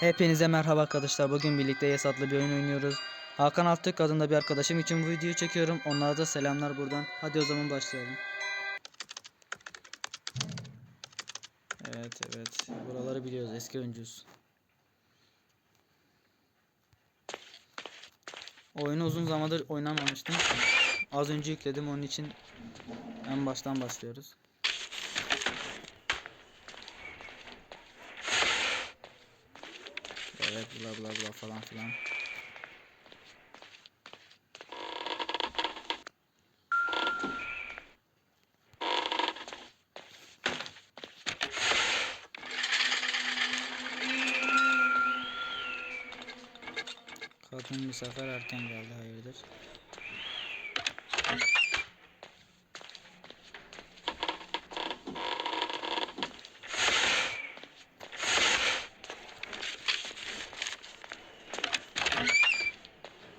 Hepinize merhaba arkadaşlar. Bugün birlikte Yes adlı bir oyun oynuyoruz. Hakan Altık adında bir arkadaşım için bu videoyu çekiyorum. Onlara da selamlar buradan. Hadi o zaman başlayalım. Evet evet. Buraları biliyoruz. Eski oyuncuyuz. Oyunu uzun zamandır oynamamıştım. Az önce yükledim onun için en baştan başlıyoruz. Evet bla bla bla falan filan. Kadın sefer erken geldi hayırdır.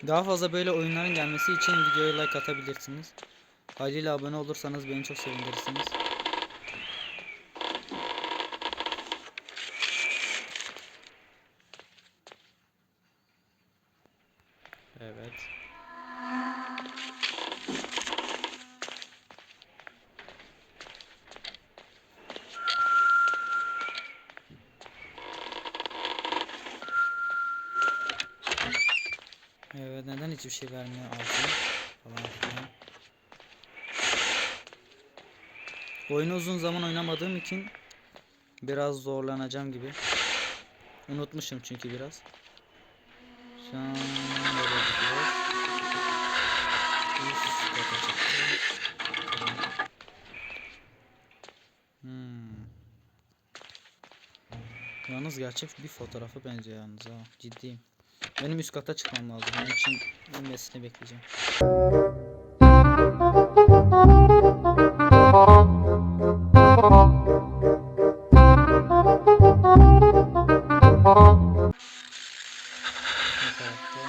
Daha fazla böyle oyunların gelmesi için videoya like atabilirsiniz. Haliyle abone olursanız beni çok sevindirirsiniz. Evet. Hiçbir şey vermiyor altın falan filan. Oyunu uzun zaman oynamadığım için biraz zorlanacağım gibi. Unutmuşum çünkü biraz. Şu an. Hmm. Yalnız gerçek bir fotoğrafı benziyor yalnız ha. Ciddiyim. Benim üst kata çıkmam lazım. Onun için inmesini bekleyeceğim. Ne?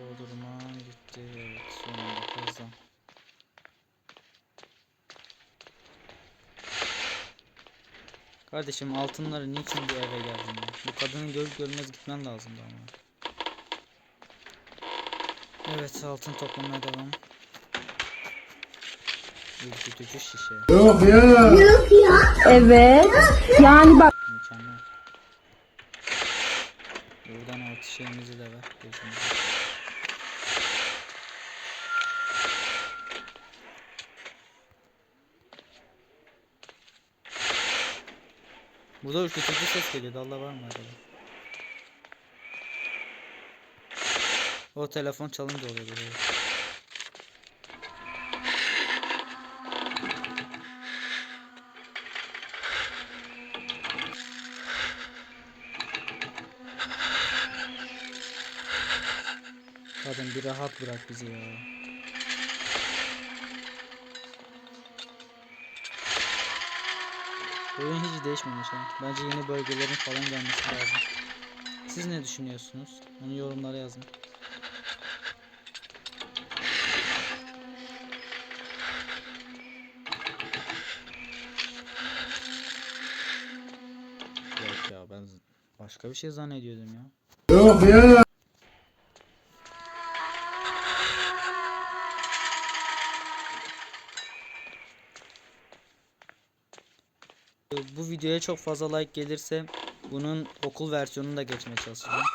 Bodrum'a gitti. Evet, sonunda kazan. Kardeşim altınları niçin bu eve geldin ya? Bu kadını gör görmez gitmen lazımdı ama. Evet altın toplamaya devam. Ürkütücü şişe. Evet. Yani bak Mükemmel. Buradan altı şeyimizi de ver. Gözümüze. Burada ürkütücü ses geliyor. Allah var mı acaba? O telefon çalınca oluyor böyle. Kadın bir rahat bırak bizi ya. Oyun hiç değişmemiş ha. Bence yeni bölgelerin falan gelmesi lazım. Siz ne düşünüyorsunuz? Onu yorumlara yazın. Yok ya ben başka bir şey zannediyordum ya. Bu videoya çok fazla like gelirse bunun okul versiyonunu da geçmeye çalışacağım.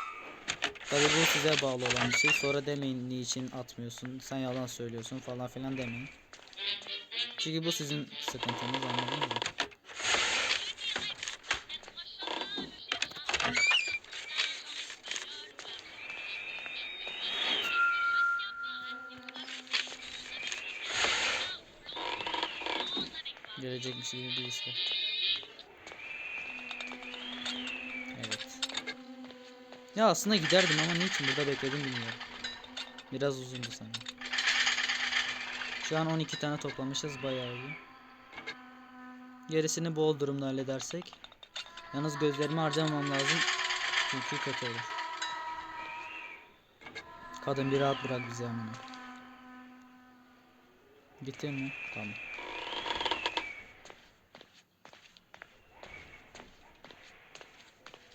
Tabi bu size bağlı olan bir şey. Sonra demeyin niçin atmıyorsun, sen yalan söylüyorsun falan filan demeyin. Çünkü bu sizin sıkıntınız anladın mı? Gelecekmiş gibi bir his Ya aslında giderdim ama niçin burada bekledim bilmiyorum. Biraz uzundu sanırım. Şu an 12 tane toplamışız bayağı iyi. Gerisini bol durumda halledersek. Yalnız gözlerimi harcamamam lazım. Çünkü kötü olur. Kadın bir rahat bırak bizi amına. Bitti mi? Tamam.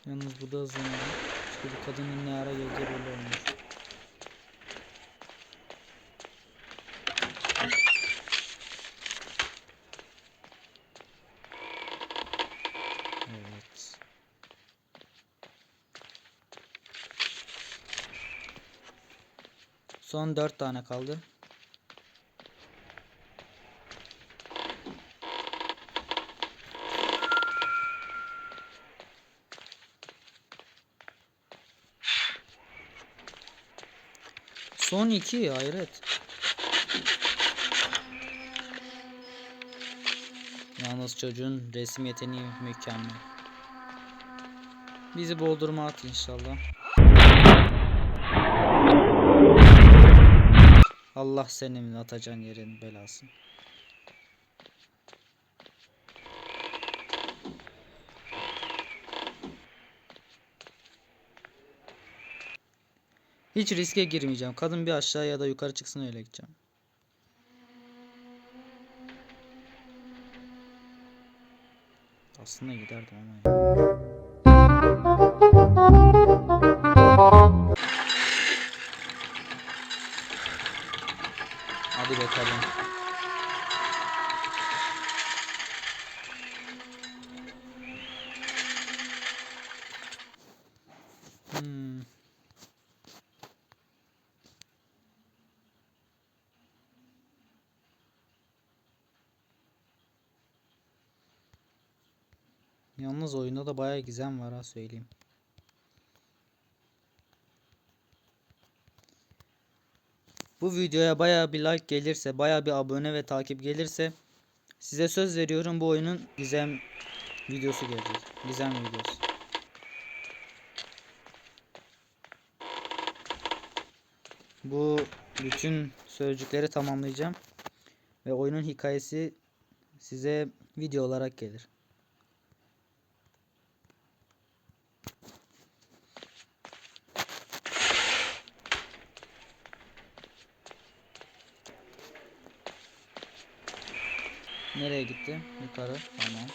Yalnız bu da hızlandı. Çünkü bu kadının ne ara geldiği belli olmuyor. Evet. Son dört tane kaldı. Son iki hayret. Yalnız çocuğun resim yeteneği mükemmel. Bizi boğdurma at inşallah. Allah senin atacağın yerin belasın. Hiç riske girmeyeceğim. Kadın bir aşağı ya da yukarı çıksın öyle gideceğim. Aslında giderdim ama ya. Hadi bakalım. Hmm. Yalnız oyunda da bayağı gizem var ha söyleyeyim. Bu videoya bayağı bir like gelirse, bayağı bir abone ve takip gelirse size söz veriyorum bu oyunun gizem videosu gelecek. Gizem videosu. Bu bütün sözcükleri tamamlayacağım ve oyunun hikayesi size video olarak gelir. Nereye gitti? Yukarı. Tamam.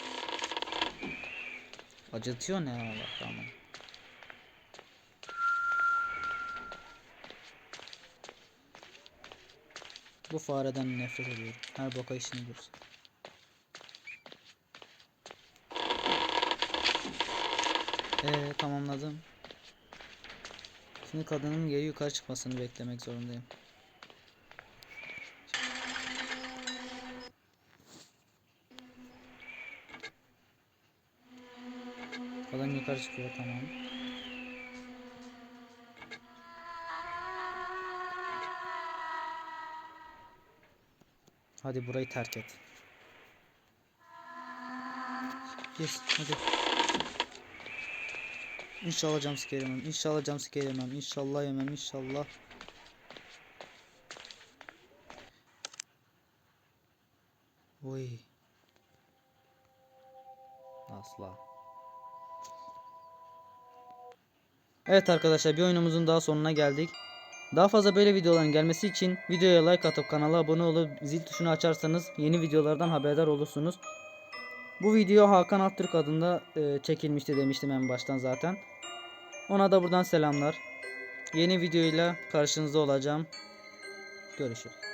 Acıtıyor ne Allah tamam. Bu fareden nefret ediyorum. Her boka işini görsün. Ee, tamamladım. Şimdi kadının geri yukarı çıkmasını beklemek zorundayım. Kadın yukarı çıkıyor tamam. Hadi burayı terk et. Yes hadi. İnşallah jumpscare yemem. İnşallah jumpscare yemem. İnşallah yemem. İnşallah. Oy. Asla. Evet arkadaşlar bir oyunumuzun daha sonuna geldik. Daha fazla böyle videoların gelmesi için videoya like atıp kanala abone olup zil tuşunu açarsanız yeni videolardan haberdar olursunuz. Bu video Hakan Aktürk adında e, çekilmişti demiştim en baştan zaten. Ona da buradan selamlar. Yeni videoyla karşınızda olacağım. Görüşürüz.